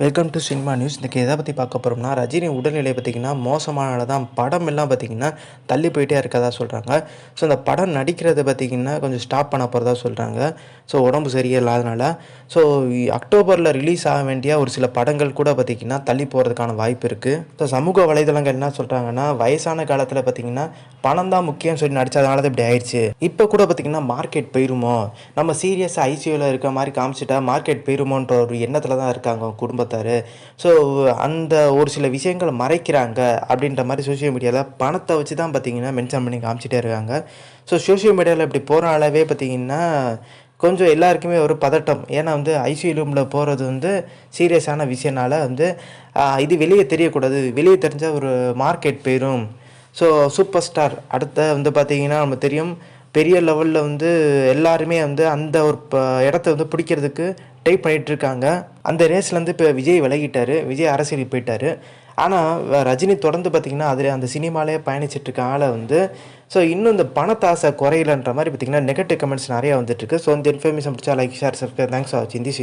Welcome to cinema news இன்றைக்கி எதை பற்றி பார்க்க போகிறோம்னா ரஜினி உடல்நிலை பார்த்திங்கன்னா மோசமானது தான் படம் எல்லாம் பார்த்திங்கன்னா தள்ளி போயிட்டே இருக்கதா சொல்கிறாங்க ஸோ அந்த படம் நடிக்கிறத பார்த்திங்கன்னா கொஞ்சம் ஸ்டாப் பண்ண போகிறதா சொல்கிறாங்க ஸோ உடம்பு சரியில்லாதனால ஸோ அக்டோபரில் ரிலீஸ் ஆக வேண்டிய ஒரு சில படங்கள் கூட பார்த்திங்கன்னா தள்ளி போகிறதுக்கான வாய்ப்பு இருக்குது ஸோ சமூக வலைதளங்கள் என்ன சொல்கிறாங்கன்னா வயசான காலத்தில் பார்த்திங்கன்னா பணம் தான் முக்கியம் சொல்லி நடித்ததுனால தான் இப்படி ஆயிடுச்சு. இப்போ கூட பார்த்திங்கன்னா மார்க்கெட் போயிருமோ? நம்ம சீரியஸாக ஐசியூவில் இருக்க மாதிரி காமிச்சிட்டா மார்க்கெட் போயிருமோன்ற ஒரு எண்ணத்தில் தான் இருக்காங்க குடும்பத்தார் ஸோ அந்த ஒரு சில விஷயங்களை மறைக்கிறாங்க அப்படின்ற மாதிரி சோஷியல் மீடியாவில் பணத்தை வச்சு தான் பார்த்திங்கன்னா மென்ஷன் பண்ணி காமிச்சிட்டே இருக்காங்க. ஸோ சோஷியல் மீடியாவில் இப்படி போகிற அளவே பார்த்திங்கன்னா கொஞ்சம் எல்லாருக்குமே ஒரு பதட்டம். ஏன்னா வந்து ஐசியூ ரூமில் போகிறது வந்து சீரியஸான விஷயனால வந்து இது வெளியே தெரியக்கூடாது. வெளியே தெரிஞ்சால் ஒரு மார்க்கெட் போயிடும் ஸோ சூப்பர் ஸ்டார் அடுத்த வந்து பார்த்தீங்கன்னா நம்ம தெரியும். பெரிய லெவலில் வந்து எல்லாருமே வந்து அந்த ஒரு ப இடத்த வந்து பிடிக்கிறதுக்கு ட்ரை பண்ணிகிட்ருக்காங்க அந்த ரேஸ்லேருந்து இப்போ விஜய் விலகிட்டார். விஜய் அரசியலுக்கு போயிட்டார். ஆனால் ரஜினி தொடர்ந்து பார்த்திங்கன்னா அதில் அந்த சினிமாலே பயணிச்சிட்டு இருக்கால வந்து ஸோ இன்னும் இந்த பணத்தாசை குறையலன்ற மாதிரி பார்த்திங்கன்னா நெகட்டிவ் கமெண்ட்ஸ் நிறையா வந்துட்டுருக்கு. ஸோ இந்த இன்ஃபர்மேஷன் பிடிச்சா like share subscribe thanks for வாட்சிங் தி